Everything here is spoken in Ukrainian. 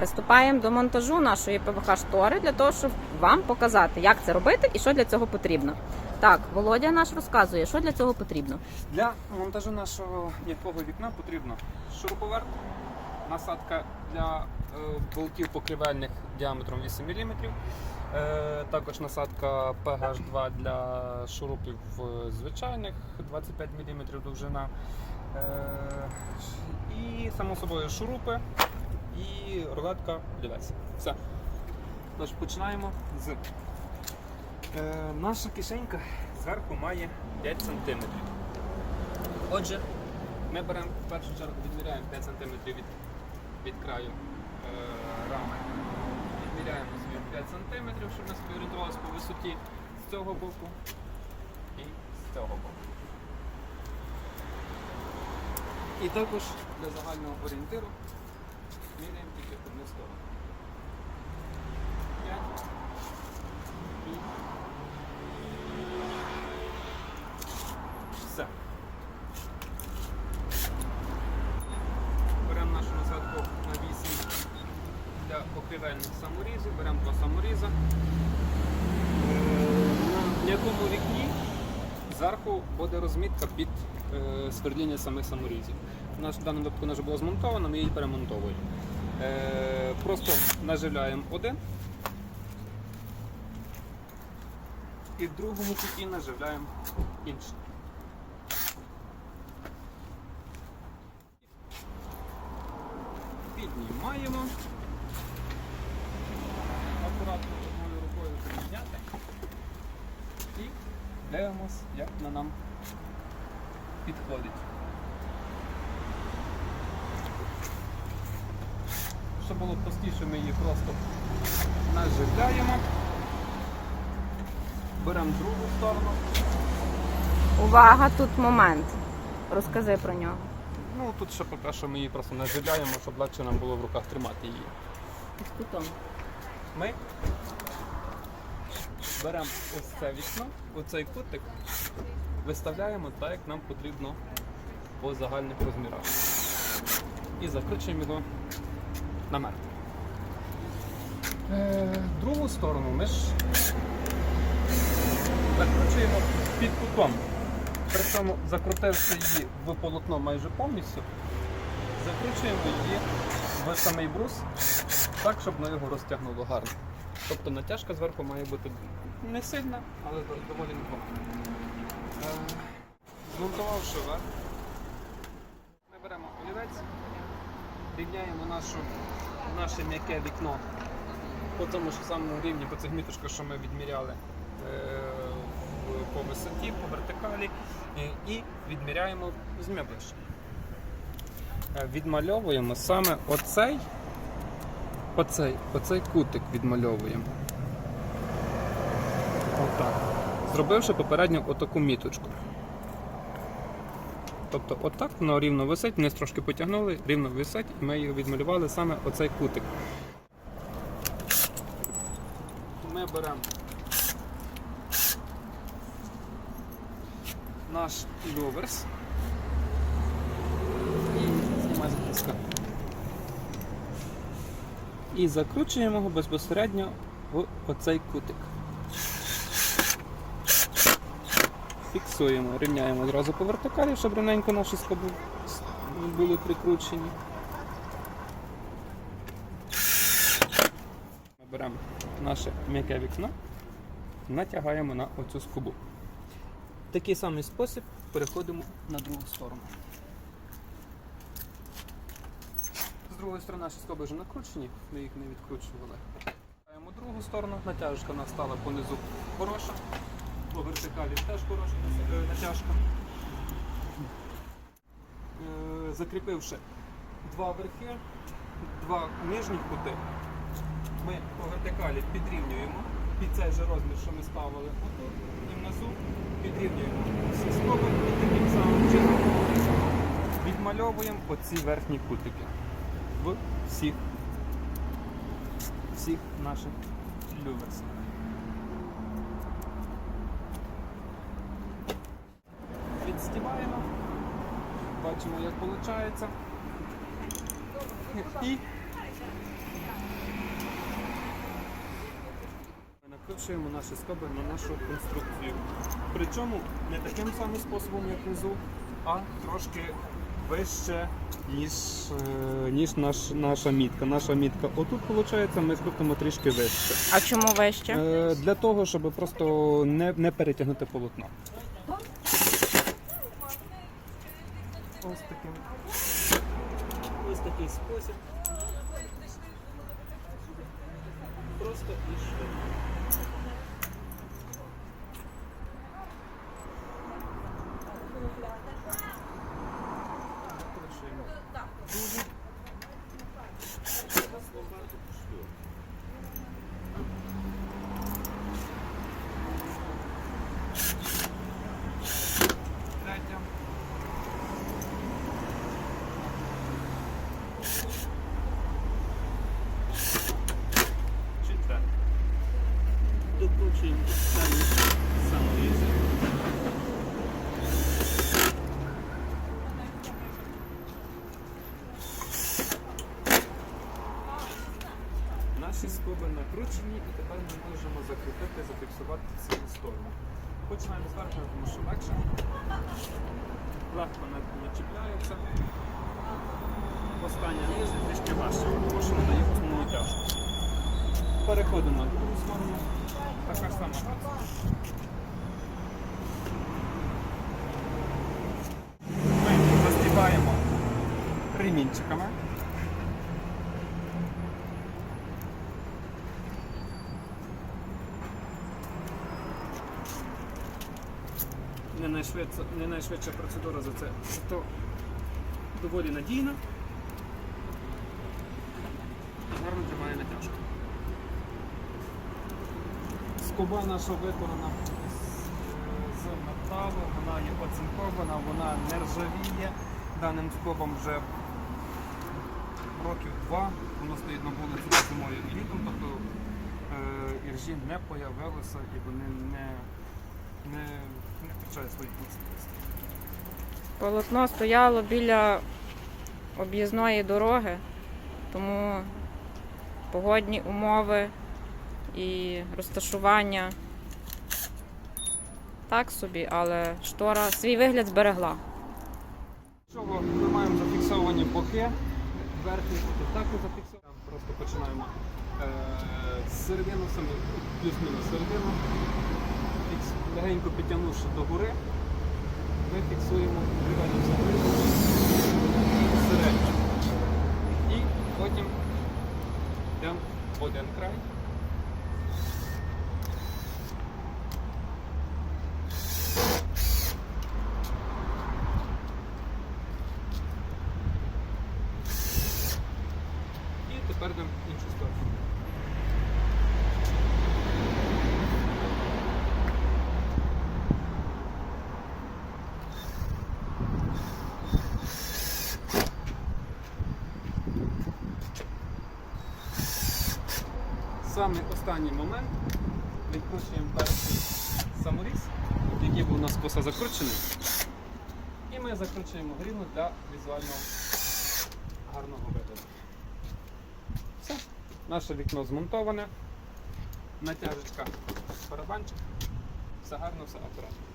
приступаємо до монтажу нашої ПВХ штори для того, щоб вам показати, як це робити і що для цього потрібно. Так, Володя наш розказує, що для цього потрібно. Для монтажу нашого м'якого вікна потрібно шуруповерт, насадка для е, болтів покривельних діаметром 8 мм, е, також насадка PH2 для шурупів е, звичайних 25 мм довжина. І само собою шурупи і рулетка олівець. Все. Тож починаємо з. Е, наша кишенька зверху має 5 см. Отже, ми беремо в першу чергу відміряємо 5 см від, від краю е, рами. Відміряємо собі 5 см, щоб собі орієнтувалися по висоті з цього боку і з цього боку. І також для загального орієнтиру міряємо тільки в одну сторону. 5 все. Беремо нашу насадку на 8 для покривельних саморізів, беремо два саморіза. На м'якому вікні зверху буде розмітка під е, свердління самих саморізів. У нас в даному випадку вона вже була змонтована, ми її перемонтовуємо. Е, просто наживляємо один і в другому куті наживляємо інший. Піднімаємо. Акуратно одною рукою підняти. І дивимось, як вона нам підходить. Щоб було простіше, ми її просто наживляємо. Беремо другу сторону. Увага, тут момент. Розкажи про нього. Ну тут ще поки що ми її просто наживляємо, щоб легше нам було в руках тримати її. З кутом. Ми беремо ось це вікно, оцей кутик, виставляємо так, як нам потрібно по загальних розмірах. І закручуємо його намет. Е, другу сторону ми ж закручуємо під кутом. При цьому закрутивши її в полотно майже повністю, закручуємо її в самий брус так, щоб воно його розтягнуло гарно. Тобто натяжка зверху має бути не сильна, але доволі непогана. Е, Змонтувавши верх, ми беремо олівець, рівняємо нашу, наше м'яке вікно по тому ж самому рівні, по цих міточках, що ми відміряли е, по висоті, по вертикалі, е, і відміряємо з м'яблищем. Е, Відмальовуємо саме оцей Оцей, оцей кутик відмальовуємо. Отак. Зробивши попередньо отаку міточку. Тобто отак воно рівно висить, вниз трошки потягнули, рівно висить, і ми його відмалювали саме оцей кутик. Ми беремо наш люверс і знімай записка і закручуємо його безпосередньо в оцей кутик. Фіксуємо, рівняємо одразу по вертикалі, щоб рівненько наші скоби були прикручені. Ми беремо наше м'яке вікно, натягаємо на оцю скобу. Такий самий спосіб переходимо на другу сторону. З другої сторони наші скоби вже накручені, ми їх не відкручували. Другу сторону, натяжка у нас стала понизу хороша, по вертикалі теж хороша е, натяжка. Е, Закріпивши два верхи, два нижні кути, ми по вертикалі підрівнюємо під цей же розмір, що ми ставили отут і внизу, підрівнюємо всі скоби і таким самим чином відмальовуємо оці верхні кутики в всіх, всіх наших люверсах. Знімаємо, бачимо, як виходить. І накручуємо наші скоби на нашу конструкцію. Причому не таким самим способом, як внизу, а трошки вище, ніж е, ніж наш, наша мітка. Наша мітка отут, виходить, ми скрутимо трішки вище. А чому вище? Е, для того, щоб просто не, не перетягнути полотно. Такий спосіб. Просто і швидко. Скоби і тепер ми можемо закріпити, зафіксувати ці сторони. Починаємо зверху, тому що легше. Легко не, чіпляється. Остання ниже трішки важче, тому що вона є основною тяжко. Переходимо на другу сторону. Така ж сама праця. Ми застібаємо ремінчиками. Найшвидша, не найшвидша процедура за це. Зато доволі надійна. І гарно тримає натяжку. Скоба наша виконана з металу, вона є оцинкована, вона не ржавіє. Даним скобом вже років два. Воно стоїть на вулиці зимою і літом, тобто е, іржі не появилося і вони не, не, не втрачають своїх міцностей. Полотно стояло біля об'їзної дороги, тому погодні умови і розташування так собі, але штора свій вигляд зберегла. Чого ми маємо зафіксовані боки, верхній кут також зафіксований. Просто починаємо е, з середини, плюс-мінус середину. Легенько підтягнувши до гори, ми фіксуємо середину. І потім йдемо в один край. І тепер йдемо в іншу сторону. Самий останній момент відкручуємо перший саморіз, який був у нас коса закручений. І ми закручуємо грівну для візуального гарного вигляду. Все. Наше вікно змонтоване. Натяжечка барабанчик. Все гарно, все акуратно.